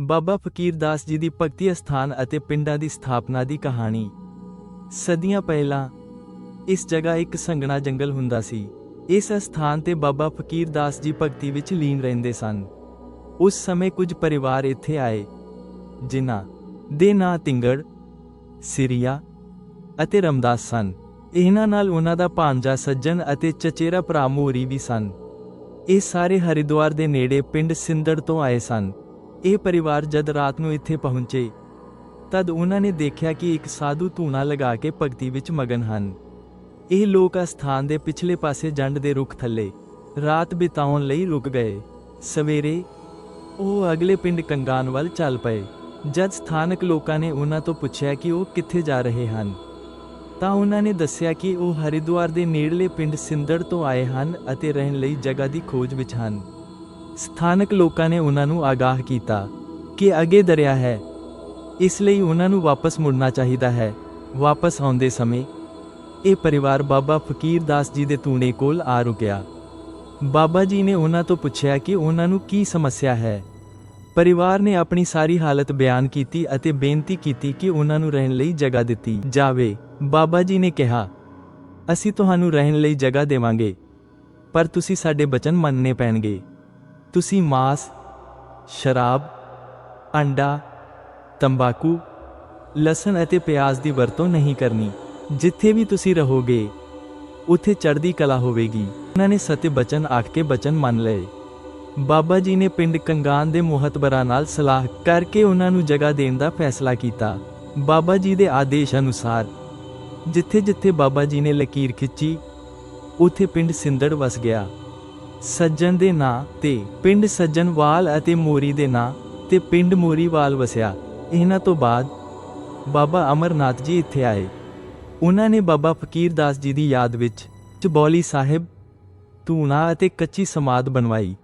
ਬਾਬਾ ਫਕੀਰ ਦਾਸ ਜੀ ਦੀ ਭਗਤੀ ਅਸਥਾਨ ਅਤੇ ਪਿੰਡਾਂ ਦੀ ਸਥਾਪਨਾ ਦੀ ਕਹਾਣੀ। ਸਦੀਆਂ ਪਹਿਲਾਂ, ਇਸ ਜਗ੍ਹਾ ਇੱਕ ਸੰਘਣਾ ਜੰਗਲ ਹੁੰਦਾ ਸੀ। ਇਸ ਅਸਥਾਨ ਤੇ ਬਾਬਾ ਫਕੀਰ ਦਾਸ ਜੀ ਭਗਤੀ ਵਿੱਚ ਲੀਨ ਰਹਿੰਦੇ ਸਨ। ਉਸ ਸਮੇਂ ਕੁਝ ਪਰਿਵਾਰ ਇੱਥੇ ਆਏ, ਜਿਨ੍ਹਾਂ ਦੇ ਨਾਂ ਤਿੰਗੜ, ਸਿਰੀਆ ਅਤੇ ਰਮਦਾਸ ਸਨ। ਇਹਨਾਂ ਨਾਲ ਉਹਨਾਂ ਦਾ ਭਾਂਜਾ ਸੱਜਣ ਅਤੇ ਚਚੇਰਾ ਭਰਾ ਮੋਰੀ ਵੀ ਸਨ। ਇਹ ਸਾਰੇ ਹਰਿਦੁਆਰ ਦੇ ਨੇੜੇ ਪਿੰਡ ਸਿੰਦੜ ਤੋਂ ਆਏ ਸਨ। ਇਹ ਪਰਿਵਾਰ ਜਦ ਰਾਤ ਨੂੰ ਇੱਥੇ ਪਹੁੰਚੇ, ਤਦ ਉਹਨਾਂ ਨੇ ਦੇਖਿਆ ਕਿ ਇੱਕ ਸਾਧੂ ਧੂਣਾ ਲਗਾ ਕੇ ਭਗਤੀ ਵਿੱਚ ਮਗਨ ਹਨ। ਇਹ ਲੋਕ ਅਸਥਾਨ ਦੇ ਪਿਛਲੇ ਪਾਸੇ ਜੰਡ ਦੇ ਰੁੱਖ ਥੱਲੇ ਰਾਤ ਬਿਤਾਉਣ ਲਈ ਰੁਕ ਗਏ। ਸਵੇਰੇ ਉਹ ਅਗਲੇ ਪਿੰਡ ਕੰਗਾਨ ਵੱਲ ਚੱਲ ਪਏ, ਜਦ ਸਥਾਨਕ ਲੋਕਾਂ ਨੇ ਉਹਨਾਂ ਤੋਂ ਪੁੱਛਿਆ ਕਿ ਉਹ ਕਿੱਥੇ ਜਾ ਰਹੇ ਹਨ। ਤਾਂ ਉਹਨਾਂ ਨੇ ਦੱਸਿਆ ਕਿ ਉਹ ਹਰਿਦੁਆਰ ਦੇ ਨੇੜਲੇ ਪਿੰਡ ਸਿੰਦੜ ਤੋਂ ਆਏ ਹਨ ਅਤੇ ਰਹਿਣ ਲਈ ਜਗ੍ਹਾ ਦੀ ਖੋਜ ਵਿੱਚ ਹਨ। ਸਥਾਨਕ ਲੋਕਾਂ ਨੇ ਉਹਨਾਂ ਨੂੰ ਆਗਾਹ ਕੀਤਾ ਕਿ ਅੱਗੇ ਦਰਿਆ ਹੈ। ਇਸ ਲਈ ਉਹਨਾਂ ਨੂੰ ਵਾਪਸ ਮੁੜਨਾ ਚਾਹੀਦਾ ਹੈ। ਵਾਪਸ ਆਉਂਦੇ ਸਮੇਂ ਇਹ ਪਰਿਵਾਰ ਬਾਬਾ ਫਕੀਰ ਦਾਸ ਜੀ ਦੇ ਤੂਣੇ ਕੋਲ ਆ ਰੁਕਿਆ। ਬਾਬਾ ਜੀ ਨੇ ਉਹਨਾਂ ਤੋਂ ਪੁੱਛਿਆ ਕਿ ਉਹਨਾਂ ਨੂੰ ਕੀ ਸਮੱਸਿਆ ਹੈ। ਪਰਿਵਾਰ ਨੇ ਆਪਣੀ ਸਾਰੀ ਹਾਲਤ ਬਿਆਨ ਕੀਤੀ ਅਤੇ ਬੇਨਤੀ ਕੀਤੀ ਕਿ ਉਹਨਾਂ ਨੂੰ ਰਹਿਣ ਲਈ ਜਗ੍ਹਾ ਦਿੱਤੀ ਜਾਵੇ। ਬਾਬਾ ਜੀ ਨੇ ਕਿਹਾ, ਅਸੀਂ ਤੁਹਾਨੂੰ ਰਹਿਣ ਲਈ ਜਗ੍ਹਾ ਦੇਵਾਂਗੇ, ਪਰ ਤੁਸੀਂ ਸਾਡੇ ਬਚਨ ਮੰਨਣੇ ਪੈਣਗੇ। ਤੁਸੀਂ ਮਾਸ, ਸ਼ਰਾਬ, ਅੰਡਾ, ਤੰਬਾਕੂ, ਲਸਣ ਅਤੇ ਪਿਆਜ਼ ਦੀ ਵਰਤੋਂ ਨਹੀਂ ਕਰਨੀ। ਜਿੱਥੇ ਵੀ ਤੁਸੀਂ ਰਹੋਗੇ, ਉੱਥੇ ਚੜ੍ਹਦੀ ਕਲਾ ਹੋਵੇਗੀ। ਉਹਨਾਂ ਨੇ ਸਤਿ ਬਚਨ ਆਖ ਕੇ ਬਚਨ ਮੰਨ ਲਏ। ਬਾਬਾ ਜੀ ਨੇ ਪਿੰਡ ਕੰਗਾਨ ਦੇ ਮੁਹਤਬਰਾਂ ਨਾਲ ਸਲਾਹ ਕਰਕੇ ਉਹਨਾਂ ਨੂੰ ਜਗ੍ਹਾ ਦੇਣ ਦਾ ਫੈਸਲਾ ਕੀਤਾ। ਬਾਬਾ ਜੀ ਦੇ ਆਦੇਸ਼ ਅਨੁਸਾਰ, ਜਿੱਥੇ-ਜਿੱਥੇ ਬਾਬਾ ਜੀ ਨੇ ਲਕੀਰ ਖਿੱਚੀ, ਉੱਥੇ ਪਿੰਡ ਸਿੰਦੜ ਵਸ ਗਿਆ। ਸੱਜਣ ਦੇ ਨਾਂ ਤੇ ਪਿੰਡ ਸੱਜਣਵਾਲ ਅਤੇ ਮੋਰੀ ਦੇ ਨਾਂ ਤੇ ਪਿੰਡ ਮੋਰੀਵਾਲ ਵਸਿਆ। ਇਹਨਾਂ ਤੋਂ ਬਾਅਦ ਬਾਬਾ ਅਮਰਨਾਥ ਜੀ ਇੱਥੇ ਆਏ। ਉਹਨਾਂ ਨੇ ਬਾਬਾ ਫਕੀਰ ਦਾਸ ਜੀ ਦੀ ਯਾਦ ਵਿੱਚ ਚਬੌਲੀ ਸਾਹਿਬ, ਧੂਣਾ ਅਤੇ ਕੱਚੀ ਸਮਾਦ ਬਣਵਾਈ।